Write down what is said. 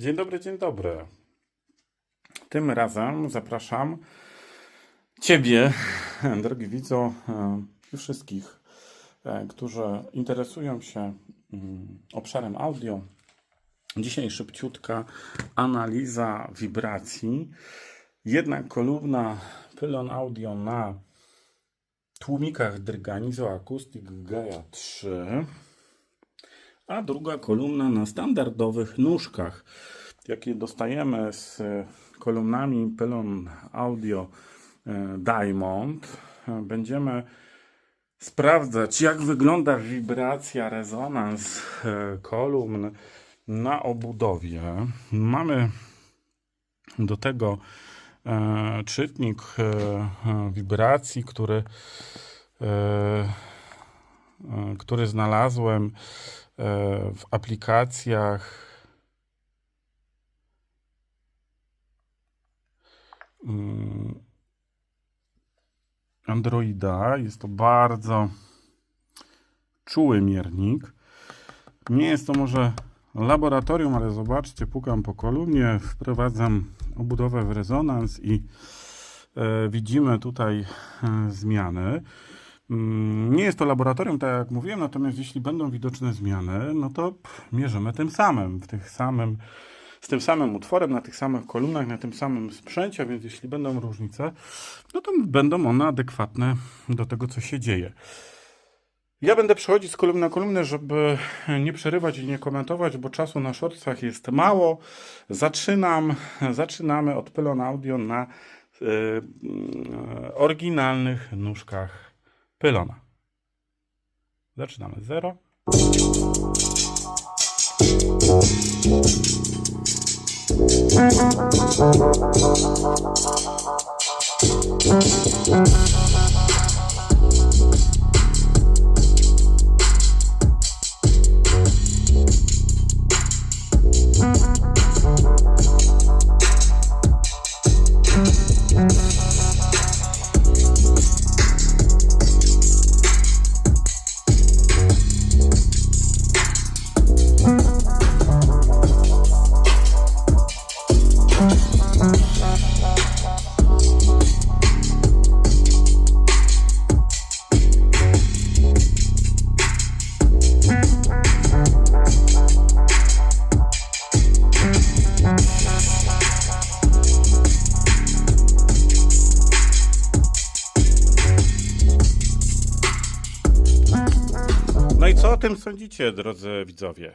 Dzień dobry, dzień dobry. Tym razem zapraszam Ciebie, drogi widzu, e, i wszystkich, e, którzy interesują się mm, obszarem audio. Dzisiaj szybciutka analiza wibracji. Jedna kolumna pylon audio na tłumikach Drganizo Acoustic Gaia 3 a druga kolumna na standardowych nóżkach, jakie dostajemy z kolumnami Pylon Audio e, Diamond. E, Będziemy sprawdzać, jak wygląda wibracja, rezonans e, kolumn na obudowie. Mamy do tego e, czytnik e, e, wibracji, który, e, e, który znalazłem e, w aplikacjach mm, Androida. Jest to bardzo czuły miernik. Nie jest to może laboratorium, ale zobaczcie, pukam po kolumnie, wprowadzam obudowę w rezonans i e, widzimy tutaj e, zmiany. Mm, Nie jest to laboratorium, tak jak mówiłem, natomiast jeśli będą widoczne zmiany, no to mierzymy tym samym, w tych samym, z tym samym utworem, na tych samych kolumnach, na tym samym sprzęcie, więc jeśli będą różnice, no to będą one adekwatne do tego, co się dzieje. Ja będę przechodzić z kolumny na kolumnę, żeby nie przerywać i nie komentować, bo czasu na shortsach jest mało. Zaczynam, zaczynamy od pylon audio na y, y, oryginalnych nóżkach pylona. Zaczynamy 0. No i co o tym sądzicie, drodzy widzowie?